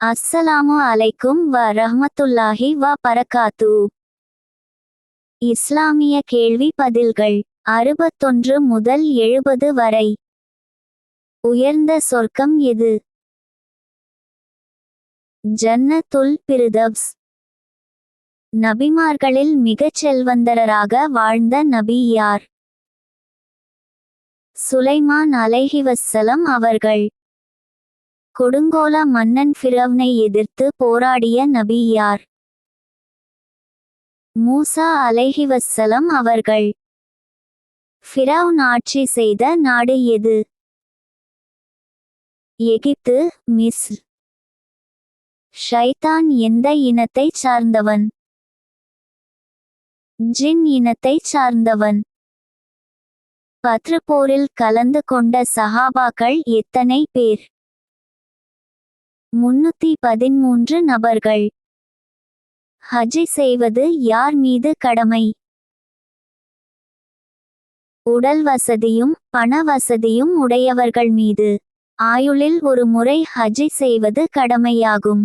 அஸ்ஸலாமு அலைக்கும் வ ரஹ்மத்துல்லாஹி வ பரகாத்து இஸ்லாமிய கேள்வி பதில்கள் அறுபத்தொன்று முதல் எழுபது வரை. உயர்ந்த சொர்க்கம் எது? ஜன்னத்துல் பிரிதவ்ஸ். நபிமார்களில் மிகச் செல்வந்தரராக வாழ்ந்த நபி யார்? சுலைமான் அலைஹிவசலம் அவர்கள். கொடுங்கோல மன்னன் ஃபிரவ்னை எதிர்த்து போராடிய நபி யார்? மூசா அலைஹிவசலம் அவர்கள். ஃபிரவுன் ஆட்சி செய்த நாடு எது? எகிப்து மிஸ் ஷைத்தான் எந்த இனத்தைச் சார்ந்தவன்? ஜின் இனத்தைச் சார்ந்தவன். பத்ரு போரில் கலந்து கொண்ட சஹாபாக்கள் எத்தனை பேர்? முன்னூத்தி பதிமூன்று நபர்கள். ஹஜ்ஜி செய்வது யார் மீது கடமை? உடல் வசதியும் பண வசதியும் உடையவர்கள் மீது. ஆயுளில் ஒரு முறை ஹஜ்ஜி செய்வது கடமையாகும்.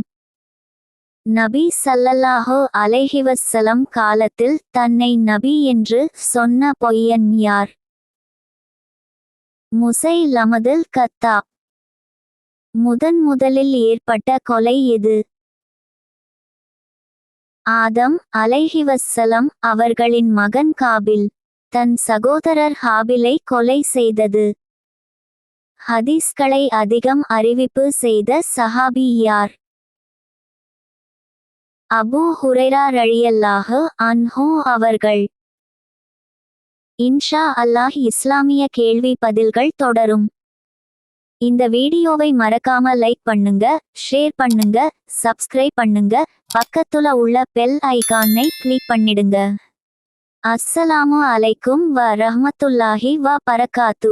நபி சல்லல்லாஹோ அலைஹிவஸ்ஸலம் காலத்தில் தன்னை நபி என்று சொன்ன பொய்யன் யார்? முசை லமதில் கத்தாப். முதன் முதலில் ஏற்பட்ட கொலை எது? ஆதம் அலைஹிவஸ்ஸலம் அவர்களின் மகன் காபில் தன் சகோதரர் ஹாபிலை கொலை செய்தது. ஹதீஸ்களை அதிகம் அறிவிப்பு செய்த சஹாபி யார்? அபூ ஹுரைரா ரழியல்லாஹு அன்ஹோ அவர்கள். இன்ஷா அல்லாஹ் இஸ்லாமிய கேள்வி பதில்கள் தொடரும். இந்த வீடியோவை மறக்காம லைக் பண்ணுங்க ஷேர் பண்ணுங்க சப்ஸ்கிரைப் பண்ணுங்க பக்கத்துல உள்ள பெல் ஐகானை கிளிக் பண்ணிடுங்க. அஸ்ஸலாமு அலைக்கும் வ ரஹமத்துல்லாஹி வ பரக்காத்து